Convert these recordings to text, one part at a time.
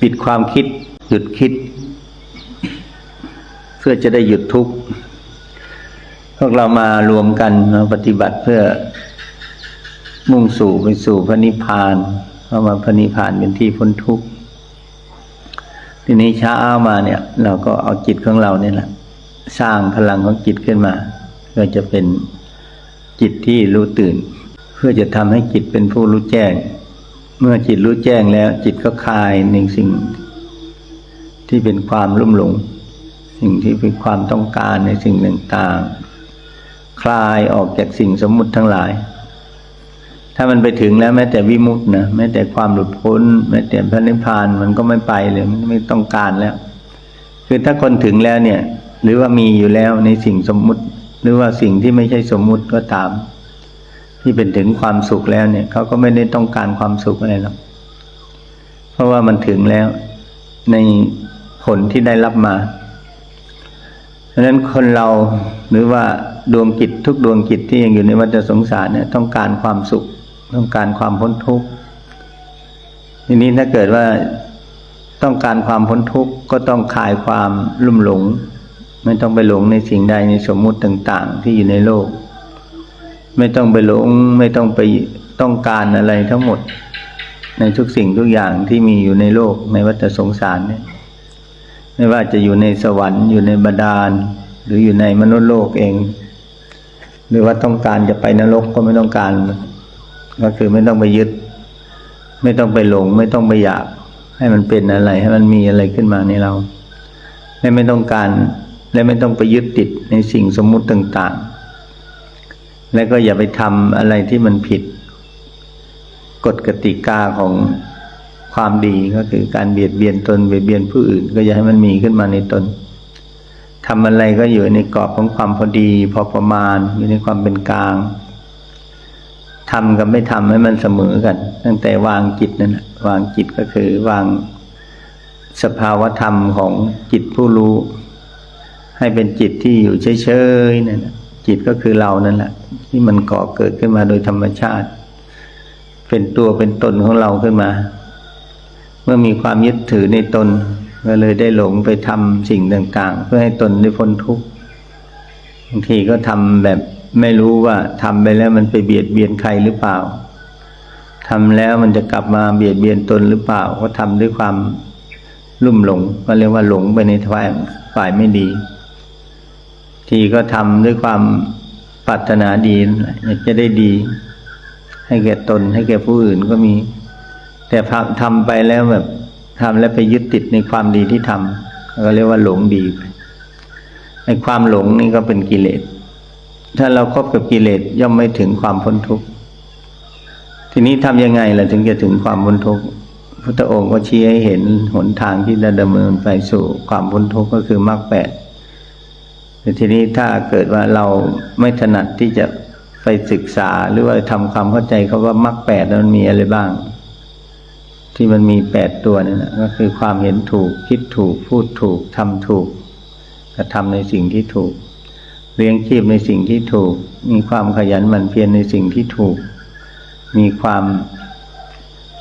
ปิดความคิด หยุดคิด เพื่อจะได้หยุดทุกข์พวกเรามารวมกันมาปฏิบัติเพื่อมุ่งสู่ไปสู่พระนิพพานเพราะว่าพระนิพพานเป็นที่พ้นทุกข์ทีนี้เช้ามาเนี่ย เราก็เอาจิตของเราเนี่ยแหละสร้างพลังของจิตขึ้นมาเพื่อจะเป็นจิตที่รู้ตื่น เพื่อจะทำให้จิตเป็นผู้รู้แจ้ง เมื่อจิตรู้แจ้งแล้ว จิตก็คลายในสิ่ง ที่เป็นความลุ่มหลง สิ่งที่เป็นความต้องการในสิ่งต่างๆ คลายออกจากสิ่งสมมุติทั้งหลาย ถ้ามันไปถึงแล้วแม้แต่วิมุตินะแม้แต่ความหลุดพ้น แม้แต่พระนิพพานมันก็ไม่ไปเลยมันไม่ต้องการแล้ว คือถ้าคนถึงแล้วเนี่ย หรือว่ามีอยู่แล้วในสิ่งสมมุติ หรือว่าสิ่งที่ไม่ใช่สมมุติก็ตาม ที่เป็นถึงความสุขแล้วเนี่ยเขาก็ไม่ได้ต้องการความสุขอะไรหรอกเพราะว่ามันถึงแล้วในผลที่ได้รับมาเพราะฉะนั้นคนเราหรือว่าดวงจิตทุกดวงจิตที่ยังอยู่ในวัฏสงสารเนี่ยต้องการความสุข ต้องการความพ้นทุกข์ทีนี้ถ้าเกิดว่าต้องการความพ้นทุกข์ก็ต้องคลายความลุ่มหลง ไม่ต้องไปหลงในสิ่งใดในสมมุติต่าง ๆ ที่อยู่ในโลก ไม่ต้องไปหลง ไม่ต้องไปต้องการอะไรทั้งหมด ในทุกสิ่งทุกอย่างที่มีอยู่ในโลกในวัฏสงสารเนี่ย ไม่ว่าจะอยู่ในสวรรค์อยู่ในบาดาล หรืออยู่ในมนุษย์โลกเอง หรือว่าต้องการจะไปนรกก็ไม่ต้องการ ก็คือไม่ต้องไปยึด ไม่ต้องไปหลง ไม่ต้องไปอยาก ให้มันเป็นอะไร ให้มันมีอะไรขึ้นมาในเราและไม่ต้องการและไม่ต้องไปยึดติดในสิ่งสมมุติต่างๆ และก็อย่าไปทำอะไรที่มันผิด กฎกติกาของความดีก็คือการเบียดเบียนตนเบียดเบียนผู้อื่น ก็อย่าให้มันมีขึ้นมาในตนทำอะไรก็อยู่ในกรอบของความพอดี พอประมาณอยู่ในความเป็นกลางทำกับไม่ทำให้มันเสมอกัน ตั้งแต่วางจิตนั่นนะวางจิตก็คือวางสภาวธรรมของจิตผู้รู้ ให้เป็นจิตที่อยู่เฉยๆนั่นนะจิตก็คือเรานั่นแหละ ที่มันก่อเกิดขึ้นมาโดยธรรมชาติ เป็นตัวเป็นตนของเราขึ้นมา เมื่อมีความยึดถือในตนก็เลยได้หลงไปทำสิ่งต่างๆ เพื่อให้ตนได้พ้นทุกข์บางทีก็ทำแบบไม่รู้ว่าทำไปแล้วมันไปเบียดเบียนใครหรือเปล่าทำแล้วมันจะกลับมาเบียดเบียนตนหรือเปล่า ก็ทำด้วยความลุ่มหลงก็เรียกว่าหลงไปในฝ่ายฝ่ายไม่ดี ทีก็ทำด้วยความ ปรารถนาดีอยากจะได้ดี ให้แก่ตน ให้แก่ผู้อื่นก็มี แต่ทำไปแล้วแบบทำแล้วไปยึดติดในความดีที่ทำก็เรียกว่าหลงดีไปในความหลงนี่ก็เป็นกิเลส ถ้าเราครบกับกิเลสย่อมไม่ถึงความพ้นทุกข์ ทีนี้ทำยังไงล่ะถึงจะถึงความพ้นทุกข์พระองค์ก็ชี้ให้เห็นหนทางที่จะดำเนินไปสู่ความพ้นทุกข์ก็คือมรรคแปด แต่ทีนี้ถ้าเกิดว่าเราไม่ถนัดที่จะไปศึกษาหรือว่าทำความเข้าใจเขาว่ามรรคแปดมันมีอะไรบ้าง ที่มันมีแปดตัวนี่นะก็คือความเห็นถูก คิดถูก พูดถูกทำถูกกระทำในสิ่งที่ถูก เลี้ยงชีพในสิ่งที่ถูก มีความขยันหมั่นเพียรในสิ่งที่ถูก มีความ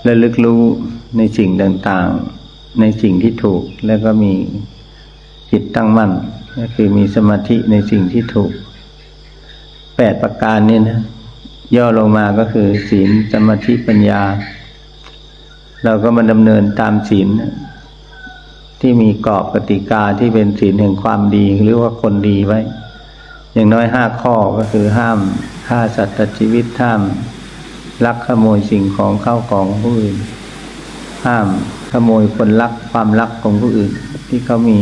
ระลึกรู้ในสิ่งต่างๆ ในสิ่งที่ถูก แล้วก็มีจิตตั้งมั่น ก็คือมีสมาธิในสิ่งที่ถูกแปดประการนี้นะ ย่อลงมาก็คือ ศีลสมาธิปัญญา เราก็มาดำเนินตามศีลที่มีกรอบกติกาที่เป็นศีลแห่งความดีหรือว่าคนดีไว้ อย่างน้อยห้าข้อก็คือห้ามฆ่าสัตว์ตัดชีวิตห้ามลักขโมยสิ่งของเข้าของผู้อื่น ห้ามขโมยคนรักความรักของผู้อื่น ที่เขามี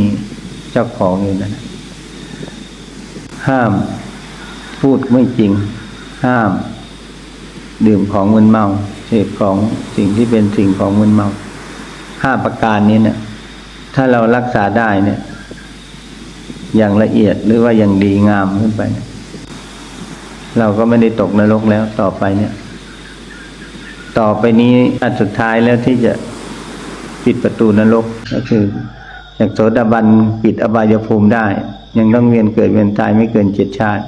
เจ้าของอยู่นั้นห้ามพูดไม่จริง ห้าม ดื่มของมึนเมาเสพของสิ่งที่เป็นสิ่งของมึนเมาห้าประการนี้เนะี่ย ถ้าเรารักษาได้เนี่ย อย่างละเอียดหรือว่าอย่างดีงามขึ้นไปเนี่ยเราก็ไม่ได้ตกนรกแล้วต่อไปเนี่ย ต่อไปนี้อันสุดท้ายแล้วที่จะปิดประตูนรกก็คือ จากโสดาบันปิดอบายภูมิได้ ยังต้องเวียนเกิดเวียนตายไม่เกินเจ็ดชาติ